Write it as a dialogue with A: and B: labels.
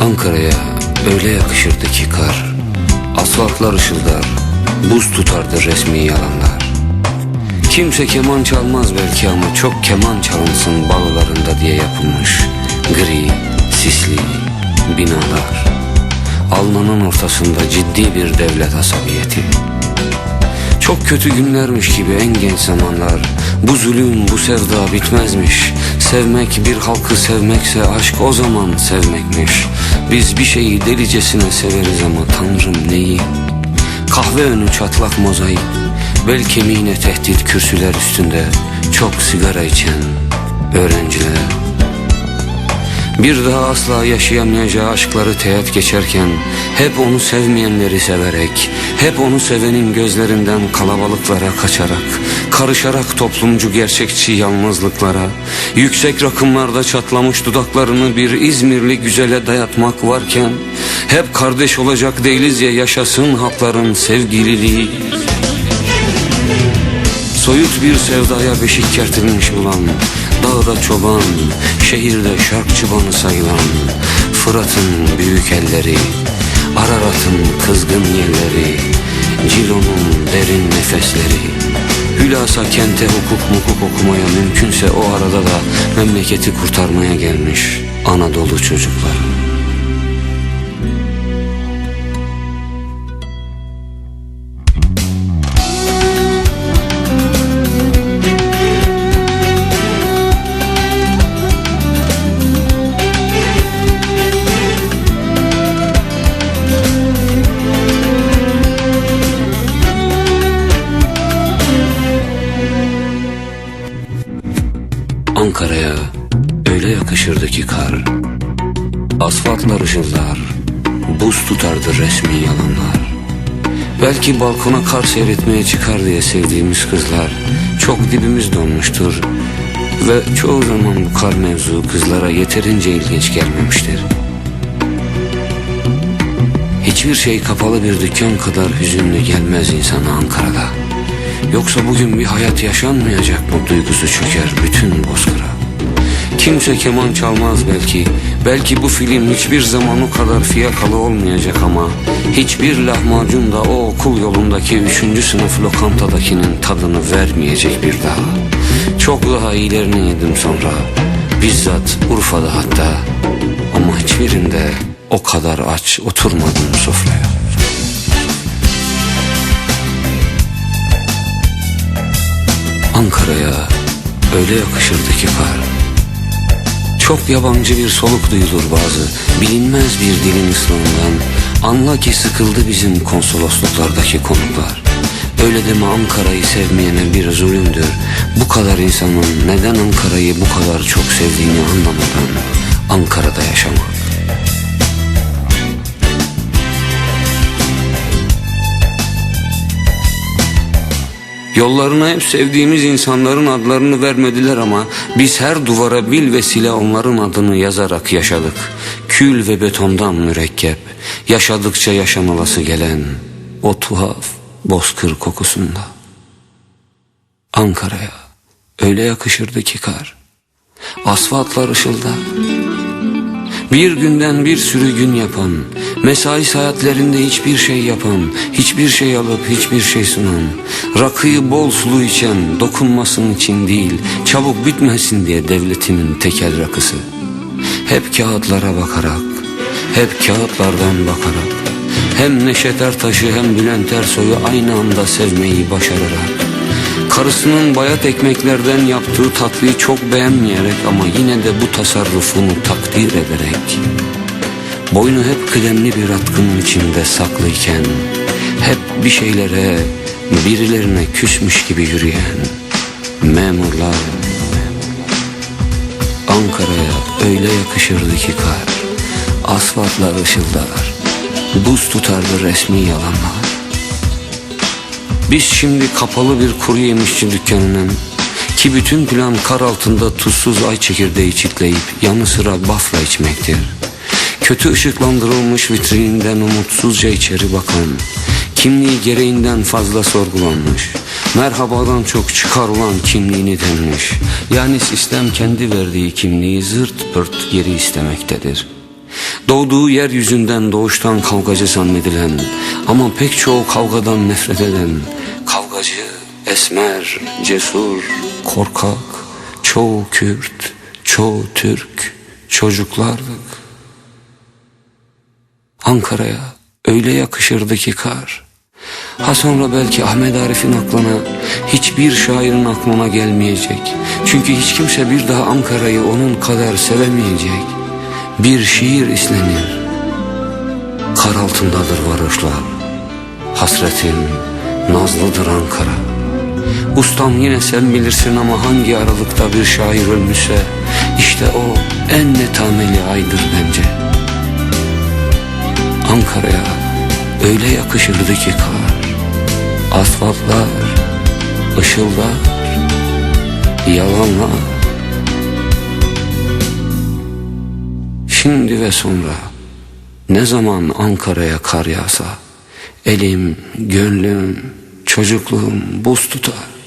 A: Ankara'ya öyle yakışırdı ki kar. Asfaltlar ışıldar Buz tutardı resmi yalanlar. Kimse keman çalmaz belki ama çok keman çalınsın balolarında diye yapılmış Gri, sisli binalar. Almanın ortasında ciddi bir devlet asabiyeti. Çok kötü günlermiş gibi en genç zamanlar. Bu zulüm bu sevda bitmezmiş. Sevmek bir halkı sevmekse aşk o zaman sevmekmiş Biz bir şeyi delicesine severiz ama tanrım neyi? Kahve önü çatlak mozaik Bel kemiğine tehdit kürsüler üstünde Çok sigara içen öğrenciler bir daha asla yaşayamayacağı aşkları teğet geçerken Hep onu sevmeyenleri severek Hep onu sevenin gözlerinden kalabalıklara kaçarak Karışarak toplumcu gerçekçi yalnızlıklara Yüksek rakımlarda çatlamış dudaklarını bir İzmirli güzele dayatmak varken Hep kardeş olacak değiliz ya yaşasın halkların sevgililiği. Soyut bir sevdaya beşik kertilmiş bulan Dağda çoban, şehirde şark çıbanı sayılan Fırat'ın büyük elleri, Ararat'ın kızgın yerleri Cilo'nun derin nefesleri. Hülasa kente hukuk mukuk okumaya mümkünse o arada da Memleketi kurtarmaya gelmiş Anadolu çocukları Ankara'ya öyle yakışırdı ki kar. Asfaltlar ışıldar Buz tutardı resmi yalanlar. Belki balkona kar seyretmeye çıkar diye sevdiğimiz kızlar. Çok dibimiz donmuştur Ve çoğu zaman bu kar mevzu kızlara yeterince ilginç gelmemiştir. Hiçbir şey kapalı bir dükkan kadar hüzünlü gelmez insana Ankara'da Yoksa bugün bir hayat yaşanmayacak mı duygusu çöker bütün bozkıra. Kimse keman çalmaz belki. Belki bu film hiçbir zaman o kadar fiyakalı olmayacak ama Hiçbir lahmacun da o okul yolundaki üçüncü sınıf lokantadakinin tadını vermeyecek bir daha. Çok daha iyilerini yedim sonra. Bizzat Urfa'da hatta. Ama hiçbirinde o kadar aç oturmadım sofraya Ankara'ya öyle yakışırdı ki kar. Çok yabancı bir soluk duyulur bazı Bilinmez bir dilin ıslığından Anla ki sıkıldı bizim konsolosluklardaki konuklar. Öyle deme Ankara'yı sevmeyene bir zulümdür? Bu kadar insanın neden Ankara'yı bu kadar çok sevdiğini anlamadan Ankara'da yaşamak Yollarına hep sevdiğimiz insanların adlarını vermediler ama biz her duvara bil vesile onların adını yazarak yaşadık. Kül ve betondan mürekkep, yaşadıkça yaşanılası gelen o tuhaf bozkır kokusunda. Ankara'ya öyle yakışırdı ki kar. Asfaltlar ışıldar. Bir günden bir sürü gün yapan, mesai saatlerinde hiçbir şey yapan, hiçbir şey alıp hiçbir şey sunan, rakıyı bol sulu içen, dokunmasın için değil, çabuk bitmesin diye devletinin tekel rakısı. Hep kağıtlara bakarak, hep kağıtlardan bakarak, hem Neşet Ertaş'ı hem Bülent Ersoy'u aynı anda sevmeyi başararak, Karısının bayat ekmeklerden yaptığı tatlıyı çok beğenmeyerek ama yine de bu tasarrufunu takdir ederek Boynu hep kıdemli bir atkının içinde saklıyken Hep bir şeylere, birilerine küsmüş gibi yürüyen Memurlar Ankara'ya öyle yakışırdı ki kar Asfaltlar ışıldar Buz tutardı resmi yalanlar biz şimdi kapalı bir kuru yemişçi dükkanının ki bütün plan kar altında tuzsuz ay çekirdeği çitleyip yanı sıra bafla içmektir. Kötü ışıklandırılmış vitrininden umutsuzca içeri bakan, kimliği gereğinden fazla sorgulanmış, merhabadan çok çıkarılan kimliğini denmiş. Yani sistem kendi verdiği kimliği zırt pırt geri istemektedir. Doğduğu yeryüzünden doğuştan kavgacı zannedilen ama pek çoğu kavgadan nefret eden kavgacı, esmer, cesur, korkak, çoğu Kürt, çoğu Türk çocuklardık. Ankara'ya öyle yakışırdı ki kar. Ha sonra belki Ahmet Arif'in aklına hiçbir şairin aklına gelmeyecek. Çünkü hiç kimse bir daha Ankara'yı onun kadar sevemeyecek. Bir şiir islenir. Kar altındadır varoşlar. Hasretin nazlıdır Ankara. Ustam yine sen bilirsin ama hangi aralıkta bir şair ölmüşse işte o en netameli aydır bence. Ankara'ya öyle yakışırdı ki kar. Asfaltlar, ışıllar, yalanlar. Şimdi ve sonra ne zaman Ankara'ya kar yağsa elim, gönlüm, çocukluğum buz tutar.